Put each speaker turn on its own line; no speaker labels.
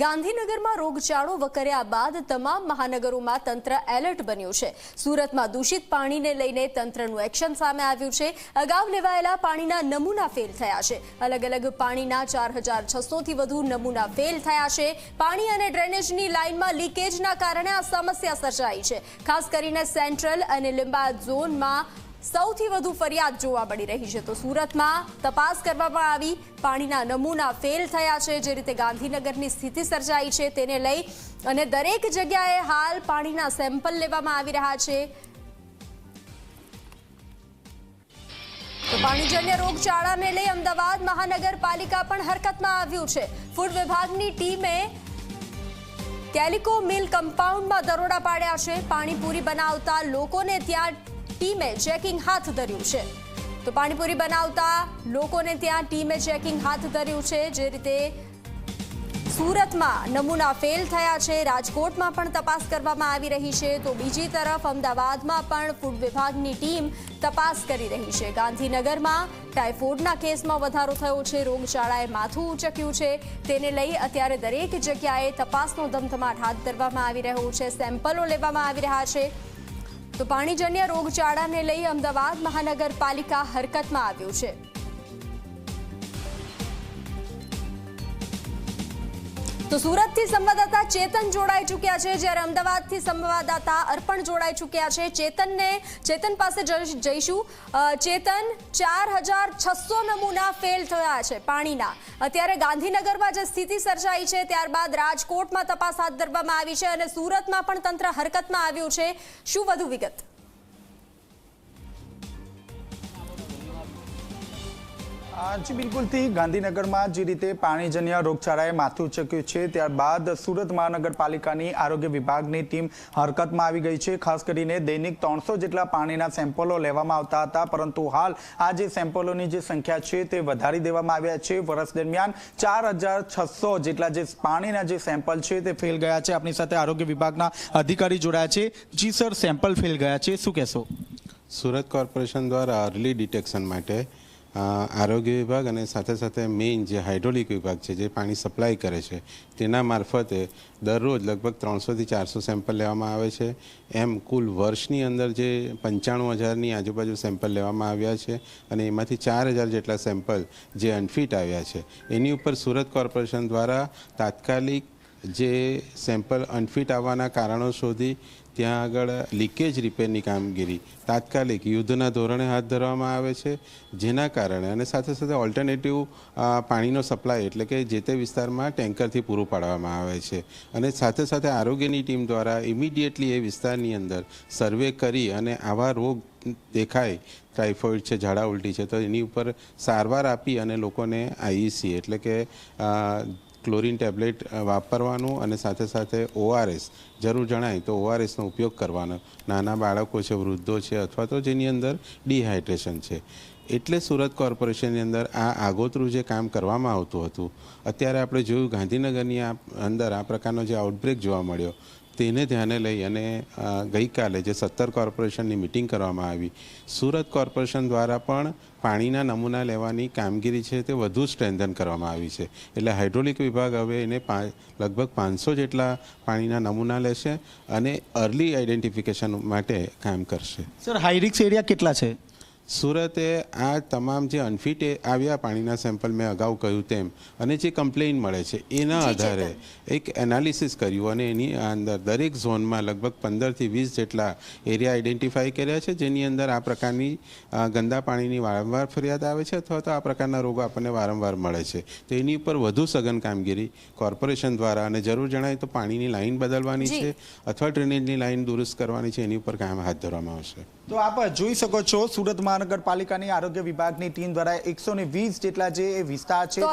ગાંધીનગરમાં રોગચાળો વકર્યા બાદ તમામ મહાનગરોમાં તંત્ર એલર્ટ બન્યું છે. સુરતમાં દૂષિત પાણીને લઈને તંત્રનું એક્શન સામે આવ્યું છે. અગાઉ લેવાયેલા પાણીના નમૂના ફેલ થયા છે. અલગ અલગ પાણીના ચાર હજાર છસોથી વધુ નમૂના ફેલ થયા છે. પાણી અને ડ્રેનેજની લાઇનમાં લીકેજના કારણે આ સમસ્યા સર્જાઈ છે. ખાસ કરીને સેન્ટ્રલ અને લિંબા ઝોનમાં સૌથી વધુ ફરિયાદ જોવા મળી રહી છે. તો સુરતમાં તપાસ કરવામાં આવી. પાણીના નમૂના ફેલ થયા છે. જે રીતે ગાંધીનગરની સ્થિતિ સર્જાઈ છે તેને લઈ અને દરેક જગ્યાએ હાલ પાણીના સેમ્પલ લેવામાં આવી રહ્યા છે. તો પાણીજન્ય રોગચાળાને લઈ અમદાવાદ મહાનગરપાલિકા પણ હરકતમાં આવ્યું છે. ફૂડ વિભાગની ટીમે કેલિકો મિલ કમ્પાઉન્ડમાં દરોડા પાડ્યા છે. પાણીપુરી બનાવતા લોકોને ત્યાં ટીમે ચેકિંગ હાથ ધર્યું છે. તો પાણીપુરી બનાવતા લોકોને ત્યાં ટીમે ચેકિંગ હાથ ધર્યું છે. જે રીતે સુરતમાં નમૂના ફેલ થયા છે. રાજકોટમાં પણ તપાસ કરવામાં આવી રહી છે. તો બીજી તરફ અમદાવાદમાં પણ ફૂડ વિભાગની ટીમ તપાસ કરી રહી છે. ગાંધીનગરમાં ટાઇફોઇડના કેસમાં વધારો થયો છે. રોગચાળાએ માથું ઉચક્યું છે. તેને લઈ અત્યારે દરેક જગ્યાએ તપાસનો ધમધમાટ હાથ ધરવામાં આવી રહ્યો છે. સેમ્પલો લેવામાં આવી રહ્યા છે. તો પાણીજન્ય રોગચાળાને લઈ અમદાવાદ મહાનગરપાલિકા હરકતમાં આવ્યું છે. તો સુરતથી સંવાદદાતા ચેતન જોડાઈ ચૂક્યા છે. જ્યારે અમદાવાદથી સંવાદદાતા અર્પણ જોડાઈ ચૂક્યા છે. ચેતનને, ચેતન પાસે જઈ- જઈશું. ચેતન, ચાર નમૂના ફેલ થયા છે પાણીના. અત્યારે ગાંધીનગરમાં જે સ્થિતિ સર્જાઈ છે, ત્યારબાદ રાજકોટમાં તપાસ હાથ ધરવામાં આવી છે અને સુરતમાં પણ તંત્ર હરકતમાં આવ્યું છે. શું વધુ વિગત?
જી બિલકુલથી ગાંધીનગરમાં જે રીતે પાણીજન્ય રોગચાળાએ માથું ઉચક્યું છે, ત્યારબાદ સુરત મહાનગરપાલિકાની આરોગ્ય વિભાગની ટીમ હરકતમાં આવી ગઈ છે. ખાસ કરીને દૈનિક ત્રણસો જેટલા પાણીના સેમ્પલો લેવામાં આવતા હતા, પરંતુ હાલ આ જે સેમ્પલોની જે સંખ્યા છે તે વધારી દેવામાં આવ્યા છે. વર્ષ દરમિયાન ચાર જેટલા જે પાણીના જે સેમ્પલ છે તે ફેલ ગયા છે. આપણી સાથે આરોગ્ય વિભાગના અધિકારી જોડાયા છે. જી સર, સેમ્પલ ફેલ ગયા છે. શું કહેશો?
સુરત કોર્પોરેશન દ્વારા અર્લી ડિટેક્શન માટે આરોગ્ય વિભાગ અને સાથે સાથે મેઇન જે હાઇડ્રોલિક વિભાગ છે, જે પાણી સપ્લાય કરે છે, તેના મારફતે દરરોજ લગભગ ત્રણસોથી ચારસો સેમ્પલ લેવામાં આવે છે. એમ કુલ વર્ષની અંદર જે પંચાણું હજારની આજુબાજુ સેમ્પલ લેવામાં આવ્યા છે અને એમાંથી ચાર હજાર જેટલા સેમ્પલ જે અનફિટ આવ્યા છે. એની ઉપર સુરત કોર્પોરેશન દ્વારા તાત્કાલિક જે સેમ્પલ અનફિટ આવવાના કારણો શોધી ત્યાં આગળ લીકેજ રિપેરની કામગીરી તાત્કાલિક યુદ્ધના ધોરણે હાથ ધરવામાં આવે છે, જેના કારણે અને સાથે સાથે ઓલ્ટરનેટિવ પાણીનો સપ્લાય એટલે કે જે તે વિસ્તારમાં ટેન્કરથી પૂરું પાડવામાં આવે છે. અને સાથે સાથે આરોગ્યની ટીમ દ્વારા ઇમિડિયેટલી એ વિસ્તારની અંદર સર્વે કરી અને આવા રોગ દેખાય ટાઇફોઇડ છે, ઝાડા ઉલટી છે, તો એની ઉપર સારવાર આપી અને લોકોને આઈસી એટલે કે ક્લોરીન ટેબ્લેટ વાપરવાનું અને સાથે સાથે ઓઆરએસ જરૂર જણાય તો ઓઆરએસનો ઉપયોગ કરવાનો. નાના બાળકો છે, વૃદ્ધો છે અથવા તો જેની અંદર ડિહાઇડ્રેશન છે. એટલે સુરત કોર્પોરેશનની અંદર આ આગોતરું જે કામ કરવામાં આવતું હતું, અત્યારે આપણે જોયું ગાંધીનગરની આ, અંદર આ પ્રકારનો જે આઉટબ્રેક જોવા મળ્યો. તેને ધ્યાને લઈ અને ગઈકાલે જે સત્તર કોર્પોરેશનની મિટિંગ કરવામાં આવી, સુરત કોર્પોરેશન દ્વારા પણ પાણીના નમૂના લેવાની કામગીરી છે તે વધુ સ્ટ્રેન્થન કરવામાં આવી છે. એટલે હાઇડ્રોલિક વિભાગ હવે એને લગભગ પાંચસો જેટલા પાણીના નમૂના લેશે અને અર્લી આઈડેન્ટિફિકેશન માટે કામ કરશે.
સર હાઈરિક્સ એરિયા કેટલા છે?
સુરતે આ તમામ જે અનફિટ આવ્યા પાણીના સેમ્પલ મેં અગાઉ કહ્યું તેમ અને જે કમ્પ્લેઇન મળે છે એના આધારે એક એનાલિસિસ કર્યું અને એની અંદર દરેક ઝોનમાં લગભગ પંદરથી વીસ જેટલા એરિયા આઈડેન્ટિફાઈ કર્યા છે જેની અંદર આ પ્રકારની ગંદા પાણીની વારંવાર ફરિયાદ આવે છે અથવા તો આ પ્રકારના રોગો આપણને વારંવાર મળે છે. તો એની ઉપર વધુ સઘન કામગીરી કોર્પોરેશન દ્વારા અને જરૂર જણાય તો પાણીની લાઇન બદલવાની છે અથવા ડ્રેનેજની લાઈન દુરુસ્ત કરવાની છે એની ઉપર કામ હાથ ધરવામાં આવશે.
તો આપ જોઈ શકો છો સુરત મહાનગરપાલિકાની આરોગ્ય વિભાગની ટીમ દ્વારા એકસો વીસ જેટલા જે વિસ્તાર છે